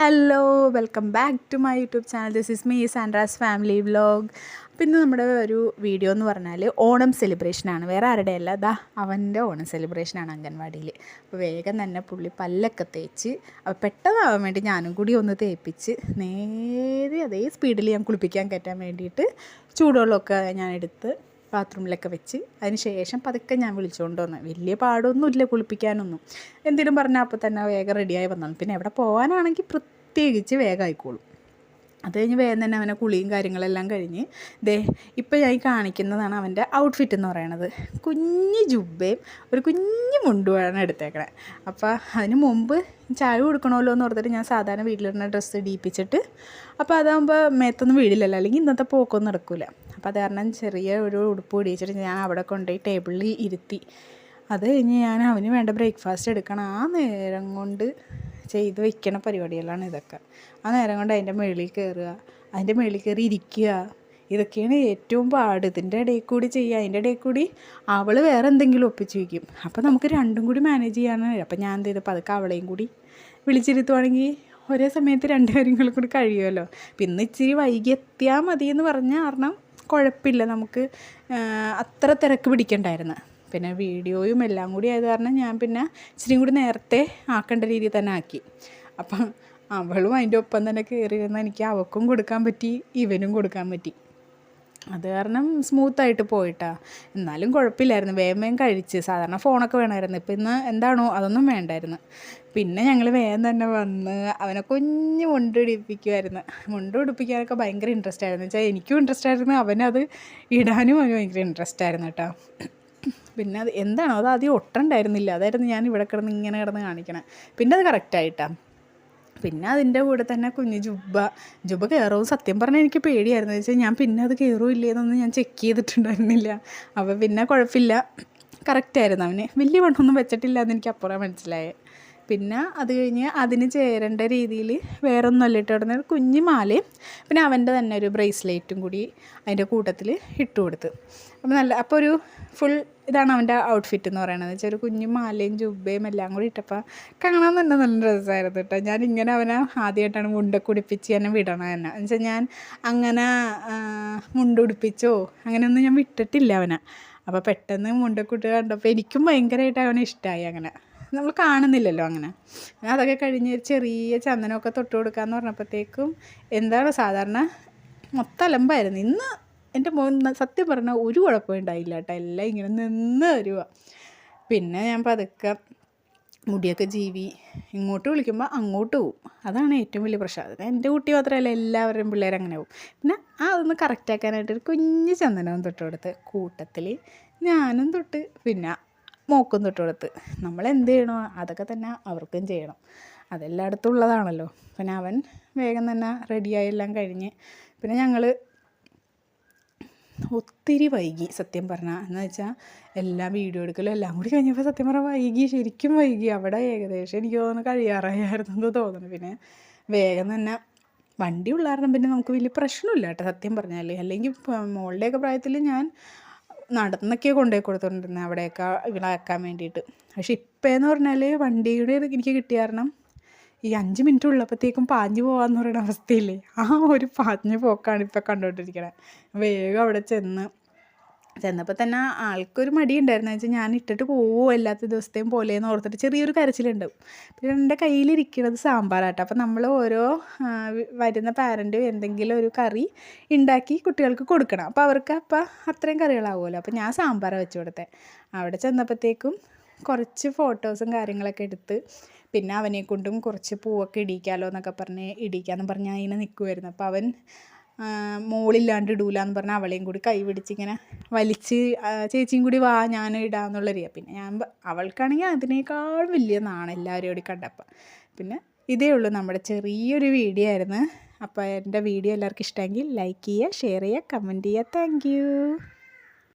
Hello welcome back to my YouTube channel this is me Sandra's family vlog അപ്പം ഇന്ന് നമ്മുടെ ഒരു video എന്ന് പറഞ്ഞാൽ ഓണം സെലിബ്രേഷനാണ് വേറെ ആരുടെ അല്ല ദാ അവന്റെ ഓണം സെലിബ്രേഷനാണ് അംഗൻവാടിയിൽ അപ്പോൾ വേഗം തന്നെ പുള്ളി പല്ലൊക്കെ തേച്ച് അപ്പോൾ പെട്ടെന്നാവാൻ വേണ്ടി ഞാനും കൂടി ഒന്ന് തേപ്പിച്ച് നേരെ അതേ സ്പീഡിൽ ഞാൻ കുളിപ്പിക്കാൻ കയറ്റാൻ വേണ്ടിയിട്ട് ചൂടുവെള്ളമൊക്കെ ഞാൻ എടുത്ത് ബാത്റൂമിലൊക്കെ വെച്ച് അതിന് ശേഷം പതുക്കെ ഞാൻ വിളിച്ചുകൊണ്ട് വന്നു. വലിയ പാടൊന്നുമില്ല കുളിപ്പിക്കാനൊന്നും. എന്തെങ്കിലും പറഞ്ഞാൽ അപ്പോൾ തന്നെ വേഗം റെഡിയായി വന്നാണ് പിന്നെ എവിടെ പോകാനാണെങ്കിൽ പ്രത്യേകിച്ച് വേഗം ആയിക്കോളും. അത് കഴിഞ്ഞ് വേഗം തന്നെ അവനെ കുളിയും കാര്യങ്ങളെല്ലാം കഴിഞ്ഞ് ദേ ഇപ്പോൾ ഞാൻ കാണിക്കുന്നതാണ് അവന്റെ ഔട്ട്ഫിറ്റ് എന്ന് പറയണത്. കുഞ്ഞ് ജുബയും ഒരു കുഞ്ഞ് മുണ്ടുമാണ് എടുത്തേക്കണേ. അപ്പോൾ അതിന് മുമ്പ് ചായ കൊടുക്കണമല്ലോ എന്ന് ഓർത്തിട്ട് ഞാൻ സാധാരണ വീട്ടിലിരുന്ന ഡ്രസ്സ് ഇടിയിപ്പിച്ചിട്ട് അപ്പോൾ അതാകുമ്പോൾ മേത്തൊന്നും വീടില്ലല്ലോ. അല്ലെങ്കിൽ ഇന്നത്തെ പോക്കൊന്നും നടക്കില്ല അപ്പോൾ അത് കാരണം ചെറിയ ഒരു ഉടുപ്പ് പിടിച്ചിട്ട് ഞാൻ അവിടെ കൊണ്ടുപോയി ടേബിളിൽ ഇരുത്തി. അത് കഴിഞ്ഞ് ഞാൻ അവന് വേണ്ട ബ്രേക്ക്ഫാസ്റ്റ് എടുക്കണം. ആ നേരം കൊണ്ട് ചെയ്ത് വെക്കണ പരിപാടികളാണ് ഇതൊക്കെ. ആ നേരം കൊണ്ട് അതിന്റെ മുകളിൽ കയറുക അതിന്റെ മുകളിൽ കയറി ഇരിക്കുക. ഇതൊക്കെയാണ് ഏറ്റവും പാട്. ഇതിന്റെ ഇടയിൽ കൂടി ചെയ്യുക അതിന്റെ ഇടയിൽ കൂടി അവൾ വേറെ എന്തെങ്കിലും ഒപ്പിച്ച് വയ്ക്കും. അപ്പോൾ നമുക്ക് രണ്ടും കൂടി മാനേജ് ചെയ്യാനാണ് അപ്പോൾ ഞാൻ എന്ത് ചെയ്തപ്പോൾ അതൊക്കെ അവളെയും കൂടി വിളിച്ചിരുത്തുവാണെങ്കിൽ ഒരേ സമയത്ത് രണ്ട് കാര്യങ്ങളും കൂടി കഴിയുമല്ലോ. പിന്നെ ഇച്ചിരി വൈകി എത്തിയാൽ മതി എന്ന് പറഞ്ഞ കാരണം കുഴപ്പമില്ല. നമുക്ക് അത്ര തിരക്ക് പിടിക്കണ്ടായിരുന്നു. പിന്നെ വീഡിയോയും എല്ലാം കൂടി ആയത് കാരണം ഞാൻ പിന്നെ ഇച്ചിരി കൂടി നേരത്തെ ആക്കേണ്ട രീതിയിൽ തന്നെ ആക്കി. അപ്പം അവളും അതിന്റെ ഒപ്പം തന്നെ കയറിയിരുന്ന എനിക്ക് അവൾക്കും കൊടുക്കാൻ പറ്റി ഇവനും കൊടുക്കാൻ പറ്റി. അത് കാരണം സ്മൂത്തായിട്ട് പോയിട്ടാ. എന്നാലും കുഴപ്പമില്ലായിരുന്നു. വേഗം വേഗം കഴിച്ച്. സാധാരണ ഫോണൊക്കെ വേണമായിരുന്നു. ഇപ്പം ഇന്ന് എന്താണോ അതൊന്നും വേണ്ടായിരുന്നു. പിന്നെ ഞങ്ങൾ വേഗം തന്നെ വന്ന് അവനെ കുഞ്ഞ് മുണ്ട് ഇടിപ്പിക്കുമായിരുന്നു മുണ്ട് ഉടുപ്പിക്കാനൊക്കെ ഭയങ്കര ഇൻട്രസ്റ്റ് ആയിരുന്നു. വെച്ചാൽ എനിക്കും ഇൻട്രസ്റ്റ് ആയിരുന്നു. അവനത് ഇടാനും അവന് ഭയങ്കര ഇൻട്രസ്റ്റ് ആയിരുന്നു കേട്ടോ. പിന്നെ അത് എന്താണോ അത് ആദ്യം ഒട്ടുണ്ടായിരുന്നില്ല. അതായിരുന്നു ഞാൻ ഇവിടെ കിടന്ന് ഇങ്ങനെ കിടന്ന് കാണിക്കണം. പിന്നെ അത് കറക്റ്റായിട്ടാണ് പിന്നെ അതിന്റെ കൂടെ തന്നെ കുഞ്ഞ് ജുബ. ജുബ കയറും സത്യം പറഞ്ഞാൽ എനിക്ക് പേടിയായിരുന്നു. വെച്ചാൽ ഞാൻ പിന്നെ അത് കയറുമില്ലേ എന്നൊന്നും ഞാൻ ചെക്ക് ചെയ്തിട്ടുണ്ടായിരുന്നില്ല. അപ്പോൾ പിന്നെ കുഴപ്പമില്ല. കറക്റ്റായിരുന്നു അവന്. വലിയ വണ്ണമൊന്നും വെച്ചിട്ടില്ല എന്ന് എനിക്ക് അപ്പുറം മനസ്സിലായേ. പിന്നെ അത് കഴിഞ്ഞ് അതിന് ചേരേണ്ട രീതിയിൽ വേറെ ഒന്നുമല്ല ഇട്ട് കിടന്ന കുഞ്ഞു മാലയും പിന്നെ അവന്റെ തന്നെ ഒരു ബ്രേസ്ലെറ്റും കൂടി അതിന്റെ കൂട്ടത്തിൽ ഇട്ട് കൊടുത്ത്. അപ്പോൾ നല്ല അപ്പോൾ ഒരു ഫുൾ ഇതാണ് അവന്റെ ഔട്ട്ഫിറ്റ് എന്ന് പറയുന്നത്. വെച്ചാൽ ഒരു കുഞ്ഞു മാലയും ജുബയും എല്ലാം കൂടി ഇട്ടപ്പോൾ കാണാൻ തന്നെ നല്ല രസമായിരുന്നു കേട്ടോ ഞാൻ ഇങ്ങനെ അവനെ ആദ്യമായിട്ടാണ് മുണ്ടൊക്കെ എന്നെ വിടണം എന്നെ എന്നുവെച്ചാൽ ഞാൻ അങ്ങനെ മുണ്ടുടിപ്പിച്ചോ അങ്ങനെയൊന്നും ഞാൻ വിട്ടിട്ടില്ല അവനെ. അപ്പോൾ പെട്ടെന്ന് മുണ്ടൊക്കെ ഇട്ട് കണ്ടപ്പോൾ എനിക്കും ഭയങ്കരമായിട്ട് അവനെ ഇഷ്ടമായി അങ്ങനെ. നമ്മൾ കാണുന്നില്ലല്ലോ അങ്ങനെ. അതൊക്കെ കഴിഞ്ഞ് ചെറിയ ചന്ദനമൊക്കെ തൊട്ട് കൊടുക്കാമെന്ന് പറഞ്ഞപ്പോഴത്തേക്കും എന്താണ് സാധാരണ മൊത്തം അലമ്പായിരുന്നു. ഇന്ന് എന്റെ മോൻ സത്യം പറഞ്ഞാൽ ഒരു കുഴപ്പം ഉണ്ടായില്ല കേട്ടോ. എല്ലാം ഇങ്ങനെ നിന്ന് വരുക പിന്നെ ഞാൻ പതുക്കെ മുടിയൊക്കെ ജീവി ഇങ്ങോട്ട് വിളിക്കുമ്പോൾ അങ്ങോട്ട് പോവും. അതാണ് ഏറ്റവും വലിയ പ്രശ്നം. അത് എന്റെ കുട്ടി മാത്രമല്ല എല്ലാവരുടെയും പിള്ളേർ അങ്ങനെ പോവും. പിന്നെ ആ അതൊന്ന് കറക്റ്റാക്കാനായിട്ട് ഒരു കുഞ്ഞ് ചന്ദനവും തൊട്ട് കൊടുത്ത് കൂട്ടത്തിൽ ഞാനും തൊട്ട് പിന്നെ മോക്കും തൊട്ട് കൊടുത്ത്. നമ്മൾ എന്ത് ചെയ്യണോ അതൊക്കെ തന്നെ അവർക്കും ചെയ്യണം. അതെല്ലായിടത്തും ഉള്ളതാണല്ലോ. പിന്നെ അവൻ വേഗം തന്നെ റെഡിയായി എല്ലാം കഴിഞ്ഞ് പിന്നെ ഞങ്ങൾ ഒത്തിരി വൈകി സത്യം പറഞ്ഞാൽ എന്ന് വെച്ചാൽ എല്ലാം വീഡിയോ എടുക്കലും എല്ലാം കൂടി കഴിഞ്ഞപ്പോൾ സത്യം പറഞ്ഞാൽ വൈകി ശരിക്കും വൈകി. അവിടെ ഏകദേശം എനിക്ക് തോന്നുന്നു കഴിയാറായിരുന്നു എന്ന് തോന്നുന്നു. പിന്നെ വേഗം തന്നെ വണ്ടി ഉള്ള കാരണം പിന്നെ നമുക്ക് വലിയ പ്രശ്നമില്ല കേട്ടോ സത്യം പറഞ്ഞാൽ അല്ലെങ്കിൽ മോളുടെയൊക്കെ പ്രായത്തിൽ ഞാൻ നടന്നൊക്കെ കൊണ്ടുപോയി കൊടുത്തോണ്ടിരുന്നത് അവിടെയൊക്കെ ഇവിടാക്കാൻ വേണ്ടിയിട്ട്. പക്ഷെ ഇപ്പോഴെന്ന് പറഞ്ഞാൽ വണ്ടിയുടെ എനിക്ക് കിട്ടിയ കാരണം ഈ അഞ്ച് മിനിറ്റ് ഉള്ളപ്പോഴത്തേക്കും പാഞ്ഞു പോകാമെന്ന് പറയുന്ന അവസ്ഥയില്ലേ? ആ ഒരു പാഞ്ഞു പോക്കാണ് ഇപ്പം കണ്ടുകൊണ്ടിരിക്കണത് വേഗം അവിടെ ചെന്ന്. ചെന്നപ്പോൾ തന്നെ ആൾക്കൊരു മടി ഉണ്ടായിരുന്നു വെച്ചാൽ ഞാൻ ഇട്ടിട്ട് പോവുമോ എല്ലാത്ത ദിവസത്തെയും എന്ന് ഓർത്തിട്ട് ചെറിയൊരു കരച്ചിലുണ്ടാവും പിന്നെ എന്റെ കയ്യിലിരിക്കുന്നത് സാമ്പാറാട്ടോ. അപ്പോൾ നമ്മൾ ഓരോ വരുന്ന പാരന്റും എന്തെങ്കിലും ഒരു കറി ഉണ്ടാക്കി കുട്ടികൾക്ക് കൊടുക്കണം. അപ്പോൾ അവർക്ക് അപ്പം അത്രയും കറികളാവുമല്ലോ. അപ്പോൾ ഞാൻ സാമ്പാർ വെച്ച് കൊടുത്തേ. അവിടെ ചെന്നപ്പോഴത്തേക്കും കുറച്ച് ഫോട്ടോസും കാര്യങ്ങളൊക്കെ എടുത്ത് പിന്നെ അവനെ കൊണ്ടും കുറച്ച് പൂവൊക്കെ ഇടിക്കാമല്ലോ എന്നൊക്കെ പറഞ്ഞ് ഇടിക്കാമെന്ന് പറഞ്ഞ് അതിനെ നിൽക്കുമായിരുന്നു അപ്പോൾ അവൻ മോളില്ലാണ്ട് ഇടൂല എന്ന് പറഞ്ഞാൽ അവളെയും കൂടി കൈ പിടിച്ചിങ്ങനെ വലിച്ച് ചേച്ചിയും കൂടി വാ ഞാൻ ഇടാന്നുള്ള രീതി പിന്നെ ഞാൻ അവൾക്കാണെങ്കിൽ അതിനേക്കാൾ വലിയ നാണം എല്ലാവരും കൂടി കണ്ടപ്പോൾ പിന്നെ ഇതേ ഉള്ളൂ നമ്മുടെ ചെറിയൊരു വീഡിയോ ആയിരുന്നു. അപ്പോൾ എന്റെ വീഡിയോ എല്ലാവർക്കും ഇഷ്ടമെങ്കിൽ ലൈക്ക് ചെയ്യുക ഷെയർ ചെയ്യുക കമന്റ് ചെയ്യുക. താങ്ക്